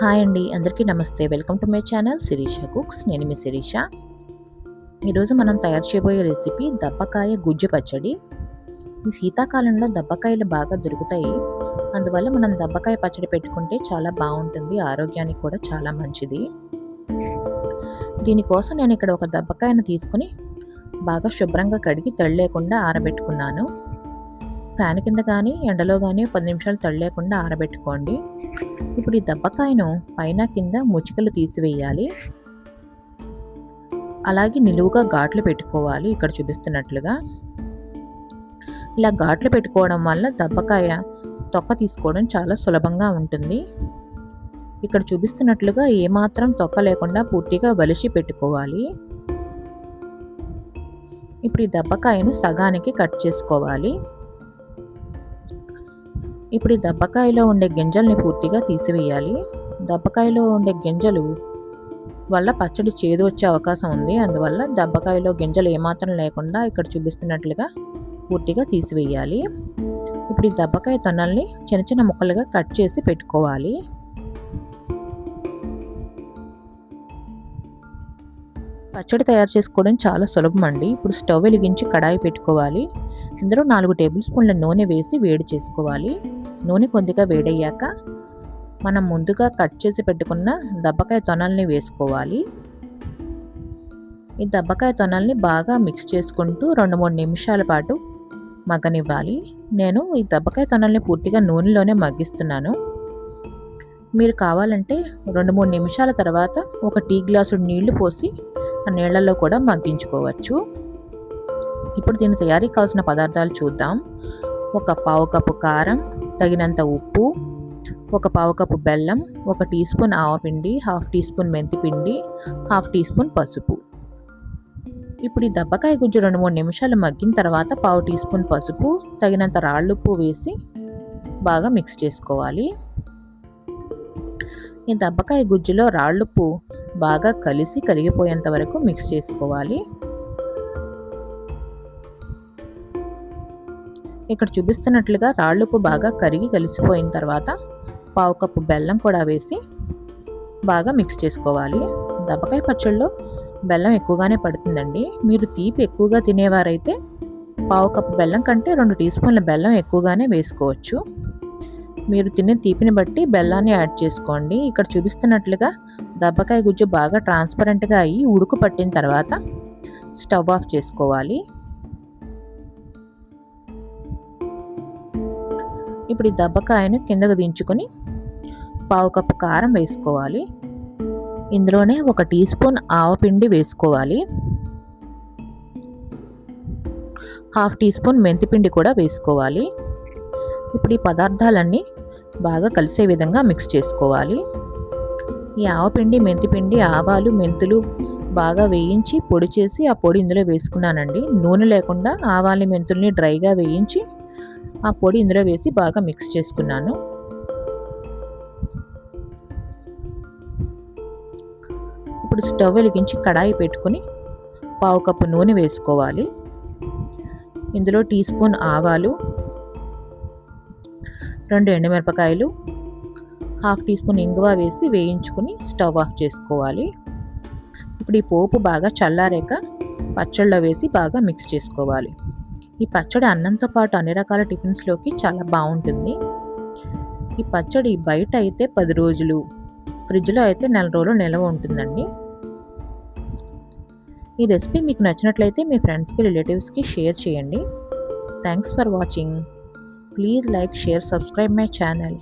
Hi అండి అందరికీ నమస్తే. Welcome to my channel Sirisha cooks. నేను మీ శిరీష. ఈరోజు మనం తయారు చేయబోయే రెసిపీ దబ్బకాయ గుజ్జు పచ్చడి. ఈ శీతాకాలంలో దబ్బకాయలు బాగా దొరుకుతాయి. అందువల్ల మనం దబ్బకాయ పచ్చడి పెట్టుకుంటే చాలా బాగుంటుంది ఆరోగ్యానికి కూడా చాలా మంచిది. దీనికోసం నేను ఇక్కడ ఒక దబ్బకాయను తీసుకుని బాగా శుభ్రంగా కడిగి తడి లేకుండా ఆరబెట్టుకున్నాను. ఫ్యాన్ కింద కానీ ఎండలో కానీ పది నిమిషాలు తడలేకుండా ఆరబెట్టుకోండి. ఇప్పుడు ఈ దబ్బకాయను పైన కింద ముచ్చికలు తీసివేయాలి. అలాగే నిలువుగా ఘాట్లు పెట్టుకోవాలి ఇక్కడ చూపిస్తున్నట్లుగా. ఇలా ఘాట్లు పెట్టుకోవడం వల్ల దబ్బకాయ తొక్క తీసుకోవడం చాలా సులభంగా ఉంటుంది. ఇక్కడ చూపిస్తున్నట్లుగా ఏమాత్రం తొక్క లేకుండా పూర్తిగా వలిసి పెట్టుకోవాలి. ఇప్పుడు ఈ దెబ్బకాయను సగానికి కట్ చేసుకోవాలి. ఇప్పుడు ఈ దబ్బకాయలో ఉండే గింజల్ని పూర్తిగా తీసివేయాలి. దబ్బకాయలో ఉండే గింజలు వల్ల పచ్చడి చేదు వచ్చే అవకాశం ఉంది. అందువల్ల దబ్బకాయలో గింజలు ఏమాత్రం లేకుండా ఇక్కడ చూపిస్తున్నట్లుగా పూర్తిగా తీసివేయాలి. ఇప్పుడు ఈ దబ్బకాయ తొన్నల్ని చిన్న చిన్న ముక్కలుగా కట్ చేసి పెట్టుకోవాలి. పచ్చడి తయారు చేసుకోవడం చాలా సులభం అండి. ఇప్పుడు స్టవ్ వెలిగించి కడాయి పెట్టుకోవాలి. ఇందులో నాలుగు టేబుల్ స్పూన్ల నూనె వేసి వేడి చేసుకోవాలి. నూనె కొద్దిగా వేడయ్యాక మనం ముందుగా కట్ చేసి పెట్టుకున్న దబ్బకాయ తొనల్ని వేసుకోవాలి. ఈ దబ్బకాయ తొనల్ని బాగా మిక్స్ చేసుకుంటూ రెండు మూడు నిమిషాల పాటు మగ్గనివ్వాలి. నేను ఈ దబ్బకాయ తొనల్ని పూర్తిగా నూనెలోనే మగ్గిస్తున్నాను. మీరు కావాలంటే రెండు మూడు నిమిషాల తర్వాత ఒక టీ గ్లాసు నీళ్ళు పోసి ఆ నీళ్ళలో కూడా మగ్గించుకోవచ్చు. ఇప్పుడు దీని తయారీకి కావాల్సిన పదార్థాలు చూద్దాం. ఒక పావు కప్పు కారం తగినంత ఉప్పు ఒక పావు కప్పు బెల్లం ఒక టీ స్పూన్ ఆవపిండి హాఫ్ టీ స్పూన్ మెంతిపిండి హాఫ్ టీ స్పూన్ పసుపు. ఇప్పుడు ఈ దబ్బకాయ గుజ్జు రెండు మూడు నిమిషాలు మగ్గిన తర్వాత పావు టీ స్పూన్ పసుపు తగినంత రాళ్ళుప్పు వేసి బాగా మిక్స్ చేసుకోవాలి. ఈ దబ్బకాయ గుజ్జులో రాళ్ళుప్పు బాగా కలిసి కరిగిపోయేంత వరకు మిక్స్ చేసుకోవాలి. ఇక్కడ చూపిస్తున్నట్లుగా రాళ్ళుప్పు బాగా కరిగి కలిసిపోయిన తర్వాత పావు కప్పు బెల్లం కూడా వేసి బాగా మిక్స్ చేసుకోవాలి. దబ్బకాయ పచ్చళ్ళలో బెల్లం ఎక్కువగానే పడుతుందండి. మీరు తీపి ఎక్కువగా తినేవారైతే పావు కప్పు బెల్లం కంటే రెండు టీ స్పూన్ల బెల్లం ఎక్కువగానే వేసుకోవచ్చు. మీరు తినే తీపిని బట్టి బెల్లాన్ని యాడ్ చేసుకోండి. ఇక్కడ చూపిస్తున్నట్లుగా దబ్బకాయ గుజ్జు బాగా ట్రాన్స్పరెంట్గా అయ్యి ఉడుకు పట్టిన తర్వాత స్టవ్ ఆఫ్ చేసుకోవాలి. ఇప్పుడు ఈ దబ్బకాయను కిందకు దించుకొని పావు కప్పు కారం వేసుకోవాలి. ఇందులోనే ఒక టీ స్పూన్ ఆవపిండి వేసుకోవాలి. హాఫ్ టీ స్పూన్ మెంతిపిండి కూడా వేసుకోవాలి. ఇప్పుడు ఈ పదార్థాలన్నీ బాగా కలిసే విధంగా మిక్స్ చేసుకోవాలి. ఈ ఆవపిండి మెంతిపిండి ఆవాలు మెంతులు బాగా వేయించి పొడి చేసి ఆ పొడి ఇందులో వేసుకున్నానండి. నూనె లేకుండా ఆవాలు మెంతుల్ని డ్రైగా వేయించి ఆ పొడి ఇందులో వేసి బాగా మిక్స్ చేసుకున్నాను. ఇప్పుడు స్టవ్ వెలిగించి కడాయి పెట్టుకుని పావు కప్పు నూనె వేసుకోవాలి. ఇందులో టీ స్పూన్ ఆవాలు రెండు ఎండుమిరపకాయలు హాఫ్ టీ స్పూన్ ఇంగువ వేసి వేయించుకుని స్టవ్ ఆఫ్ చేసుకోవాలి. ఇప్పుడు ఈ పోపు బాగా చల్లారాక పచ్చళ్ళలో వేసి బాగా మిక్స్ చేసుకోవాలి. ఈ పచ్చడి అన్నంతో పాటు అన్ని రకాల టిఫిన్స్లోకి చాలా బాగుంటుంది. ఈ పచ్చడి బయట అయితే పది రోజులు ఫ్రిడ్జ్లో అయితే నెల రోజులు నిల్వ ఉంటుందండి. ఈ రెసిపీ మీకు నచ్చినట్లయితే మీ ఫ్రెండ్స్కి రిలేటివ్స్కి షేర్ చేయండి. Thanks for watching. Please like share subscribe my channel.